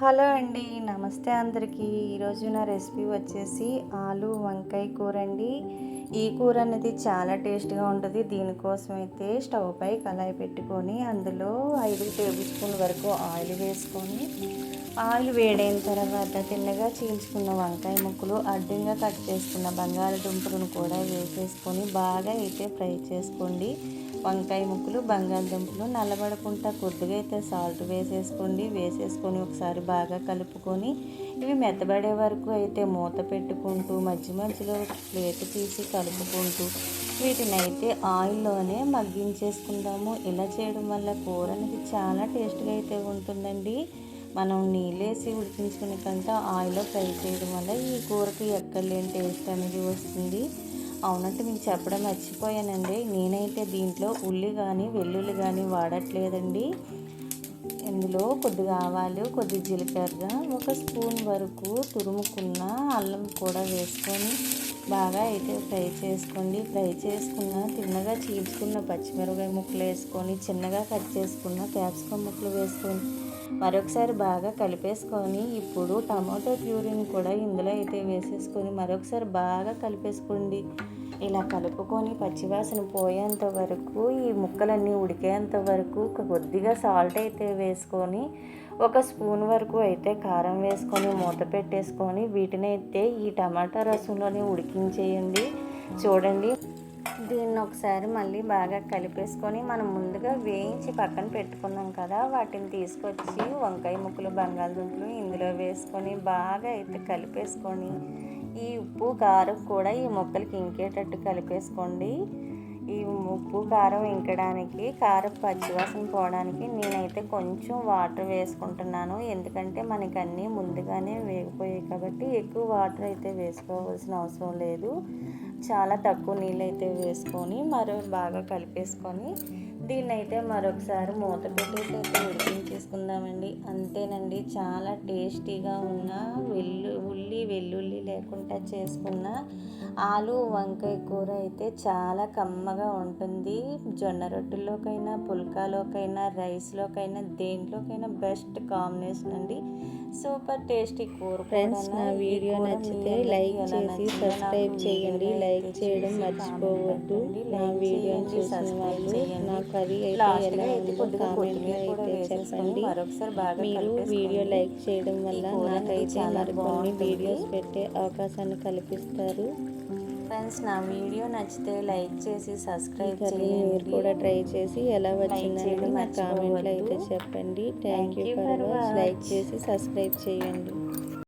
Hello అండి నమస్తే అందరికీ. ఈరోజు నా రెసిపీ వచ్చేసి ఆలు వంకాయ కూర అండి. ఈ కూర అనేది చాలా టేస్ట్గా ఉంటుంది. దీనికోసం అయితే స్టవ్ పై కళాయి పెట్టుకొని అందులో ఐదు టేబుల్ స్పూన్ వరకు ఆయిల్ వేసుకొని ఆయిల్ వేడైన తర్వాత తిన్నగా చీల్చుకున్న వంకాయ ముక్కలు అడ్డంగా కట్ చేసుకున్న బంగాళదుంపలను కూడా వేసేసుకొని బాగా అయితే ఫ్రై చేసుకోండి. వంకాయ ముక్కలు బంగాళదుంపలు నల్లబడకుండా కొద్దిగా అయితే సాల్ట్ వేసేసుకోండి. వేసేసుకొని ఒకసారి బాగా కలుపుకొని ఇవి మెత్తబడే వరకు అయితే మూత పెట్టుకుంటూ మధ్య మధ్యలో ప్లేట్ తీసి కలుపుకుంటూ వీటిని అయితే ఆయిల్లోనే మగ్గించేసుకుందాము. ఇలా చేయడం వల్ల కూర అనేది చాలా టేస్ట్గా అయితే ఉంటుందండి. మనం నీళ్ళేసి ఉడికించుకునే కంటే ఆయిల్లో ఫ్రై చేయడం వల్ల ఈ కూరకి ఎక్కడలేని టేస్ట్ అనేది వస్తుంది. అవునంటే మీకు చెప్పడం మర్చిపోయానండి. నేనైతే దీంట్లో ఉల్లి కానీ వెల్లుల్లి కానీ వాడట్లేదండి. ఇందులో కొద్దిగా ఆవాలు కొద్ది జీలకర్ర ఒక స్పూన్ వరకు తురుముకున్న అల్లం కూడా వేసుకొని బాగా అయితే ఫ్రై చేసుకోండి. ఫ్రై చేసుకున్న తిన్నగా చీల్చుకున్న పచ్చిమిరపకాయ ముక్కలు వేసుకొని చిన్నగా కట్ చేసుకున్న క్యాప్సికమ్ ముక్కలు వేసుకొని మరొకసారి బాగా కలిపేసుకొని ఇప్పుడు టమాటో ప్యూరీని కూడా ఇందులో అయితే వేసేసుకొని మరొకసారి బాగా కలిపేసుకోండి. ఇలా కలుపుకొని పచ్చివాసన పోయేంత వరకు ఈ ముక్కలన్నీ ఉడికేంత వరకు కొద్దిగా సాల్ట్ అయితే వేసుకొని ఒక స్పూన్ వరకు అయితే కారం వేసుకొని మూత పెట్టేసుకొని వీటిని ఈ టమాటా రసంలోనే ఉడికించేయండి. చూడండి. దీన్ని ఒకసారి మళ్ళీ బాగా కలిపేసుకొని మనం ముందుగా వేయించి పక్కన పెట్టుకున్నాం కదా వాటిని తీసుకొచ్చి వంకాయ ముక్కలు బంగాళదుంపలు ఇందులో వేసుకొని బాగా అయితే కలిపేసుకొని ఈ ఉప్పు కారం కూడా ఈ ముక్కలకి ఇంకేటట్టు కలిపేసుకోండి. ఈ ఉప్పు కారం ఇంకడానికి కారం పచ్చివాసన పోవడానికి నేనైతే కొంచెం వాటర్ వేసుకుంటున్నాను. ఎందుకంటే మనకి అన్నీ ముందుగానే వేగిపోయాయి కాబట్టి ఎక్కువ వాటర్ అయితే వేసుకోవాల్సిన అవసరం లేదు. చాలా తక్కువ నీళ్ళు అయితే వేసుకొని మరో బాగా కలిపేసుకొని దీన్ని అయితే మరొకసారి మూత పెట్టేసి అయితే ఉడికించేసుకుందామండి. అంతేనండి చాలా టేస్టీగా ఉన్న వెల్లు ఉల్లి వెల్లుల్లి లేకుండా చేసుకున్న ఆలు వంకాయ కూర అయితే చాలా కమ్మగా ఉంటుంది. జొన్న రొట్టెల్లోకైనా పుల్కాలోకైనా రైస్లోకైనా దేంట్లోకైనా బెస్ట్ కాంబినేషన్ అండి. సూపర్ టేస్టీ కూర ఫ్రెండ్స్ నా వీడియో నచ్చితే లైక్ చేసి సబ్స్క్రైబ్ చేయండి. లైక్ చేయడం మర్చిపోవద్దు. నా వీడియో చూసిన వాళ్ళు నా కర్రీ అయితే ఎలా ఉందో కామెంట్లో అయితే చెప్పండి. మీరు వీడియో లైక్ చేయడం వల్ల నాకైతే మరికొన్ని వీడియోస్ పెట్టే అవకాశాన్ని కల్పిస్తారు. ఫ్రెండ్స్ నా వీడియో నచ్చితే లైక్ చేసి సబ్స్క్రైబ్ కర్రీ మీరు చేయండి కూడా ట్రై చేసి ఎలా వచ్చిందని చేయడం నా కామెంట్లో అయితే. చెప్పండి. Thank you for watch like. చేసి సబ్స్క్రైబ్ చేయండి.